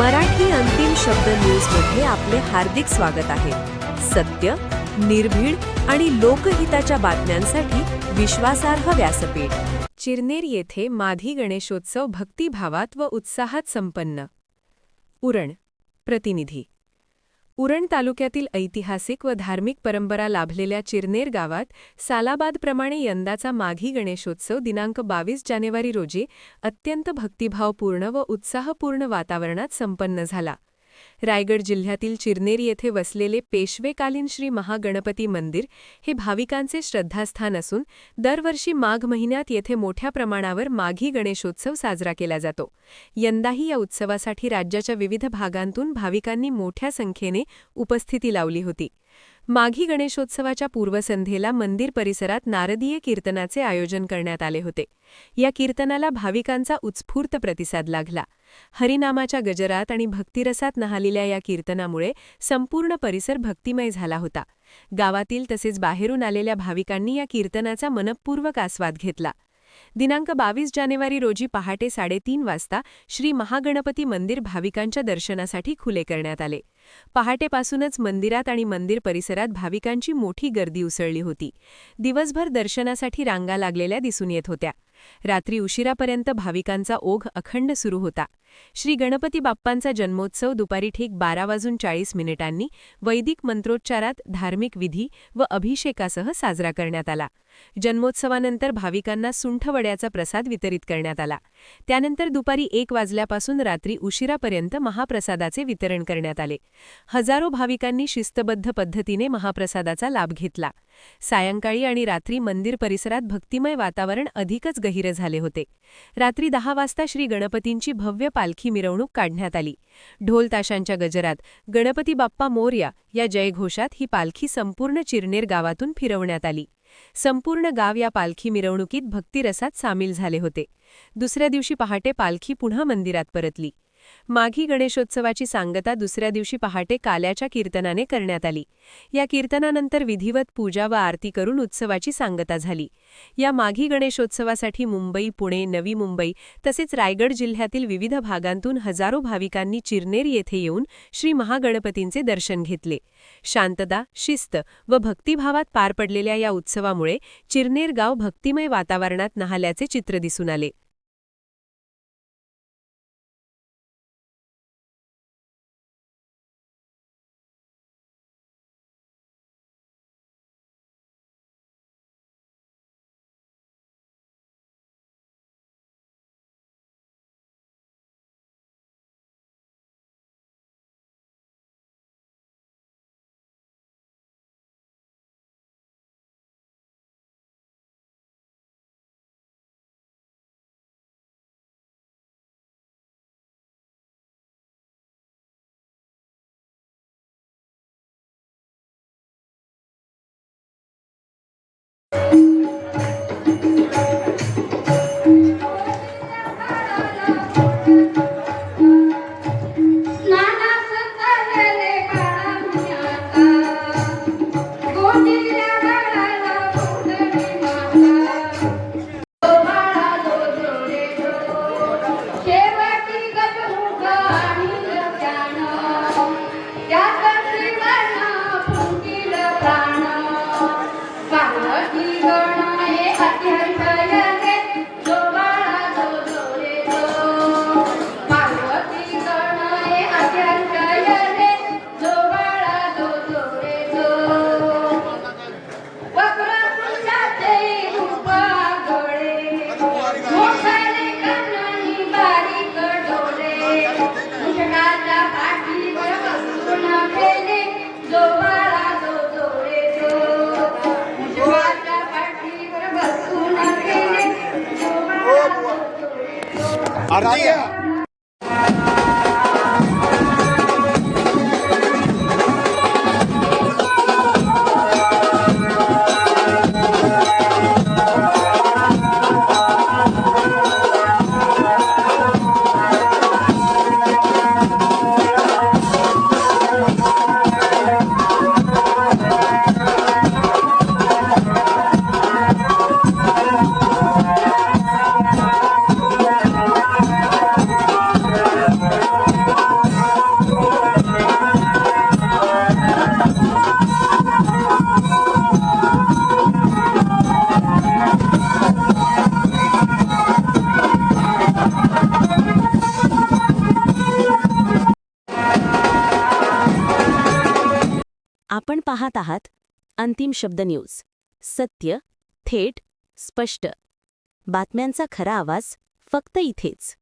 मराठी अंतिम शब्द न्यूजमध्ये आपले हार्दिक स्वागत आहे. सत्य निर्भीड आणि लोकहिताच्या बातम्यांसाठी विश्वासार्ह व्यासपीठ. चिरनेर येथे माधी गणेशोत्सव भक्तिभावात व उत्साहात संपन्न. उरण प्रतिनिधी उरण तालुक्यातील ऐतिहासिक व धार्मिक परंपरा लाभलेल्या चिरनेर गावात सालाबादप्रमाणे यंदाचा माघी गणेशोत्सव दिनांक बावीस जानेवारी रोजी अत्यंत भक्तिभावपूर्ण व उत्साहपूर्ण वातावरणात संपन्न झाला. रायगड जिल्ह्यातील चिरनेरी येथे वसलेले पेशवेकालीन श्री महागणपती मंदिर हे भाविकांचे श्रद्धास्थान असून दरवर्षी माघ महिन्यात येथे मोठ्या प्रमाणावर माघी गणेशोत्सव साजरा केला जातो. यंदाही या उत्सवासाठी राज्याच्या विविध भागांतून भाविकांनी मोठ्या संख्येने उपस्थिती लावली होती. माघी गणेशोत्सवाच्या पूर्वसंध्येला मंदिर परिसरात नारदीय कीर्तनाचे आयोजन करण्यात आले होते. या कीर्तनाला भाविकांचा उत्स्फूर्त प्रतिसाद लागला. हरिनामाच्या गजरात आणि भक्तिरसात नहालेल्या या कीर्तनामुळे संपूर्ण परिसर भक्तिमय झाला होता. गावातील तसेच बाहेरून आलेल्या भाविकांनी या कीर्तनाचा मनपूर्वक आस्वाद घेतला. दिनांक बावीस जानेवारी रोजी पहाटे साडेतीन वाजता श्री महागणपती मंदिर भाविकांच्या दर्शनासाठी खुले करण्यात आले. पहाटेपासूनच मंदिरात आणि मंदिर परिसरात भाविकांची मोठी गर्दी उसळली होती. दिवसभर दर्शनासाठी रांगा लागलेल्या दिसून येत होत्या. रात्री उशिरापर्यंत भाविकांचा ओघ अखंड सुरू होता. श्री गणपती बाप्पांचा जन्मोत्सव दुपारी ठीक बारा वाजून चाळीस मिनिटांनी वैदिक मंत्रोच्चारात धार्मिक विधी व अभिषेकासह साजरा करण्यात आला. जन्मोत्सवानंतर भाविकांना सुंठवड्याचा प्रसाद वितरित करण्यात आला. त्यानंतर दुपारी एक वाजल्यापासून रात्री उशिरापर्यंत महाप्रसादाचे वितरण करण्यात आले. हजारो भाविकांनी शिस्तबद्ध पद्धतीने महाप्रसादाचा लाभ घेतला. सायंकाळी आणि रात्री मंदिर परिसरात भक्तिमय वातावरण अधिकच गहिर झाले होते. रात्री दहा वाजता श्री गणपतींची भव्य पालखी मिरवणूक काढण्यात आली. ढोल ताशांच्या गजरात गणपती बाप्पा मोर्या या जयघोषात ही पालखी संपूर्ण चिरनेर गावातून फिरवण्यात आली. संपूर्ण गाव या पालखी मिरवणुकीत भक्तिरसात सामील झाले होते. दुसऱ्या दिवशी पहाटे पालखी पुन्हा मंदिरात परतली. माघी गणेशोत्सवाची सांगता दुसऱ्या दिवशी पहाटे काल्याच्या कीर्तनाने करण्यात आली. या कीर्तनानंतर विधिवत पूजा व आरती करून उत्सवाची सांगता झाली. या माघी गणेशोत्सवासाठी मुंबई पुणे नवी मुंबई तसेच रायगड जिल्ह्यातील विविध भागांतून हजारो भाविकांनी चिरनेर येथे येऊन श्री महागणपतींचे दर्शन घेतले. शांतता शिस्त व भक्तिभावात पार पडलेल्या या उत्सवामुळे चिरनेर गाव भक्तिमय वातावरणात नहाल्याचे चित्र दिसून आले. Thank you. जो. आरती आपण पाहत आहात अंतिम शब्द न्यूज. सत्य थेट स्पष्ट. बातम्यांचा खरा आवाज फक्त इथेच.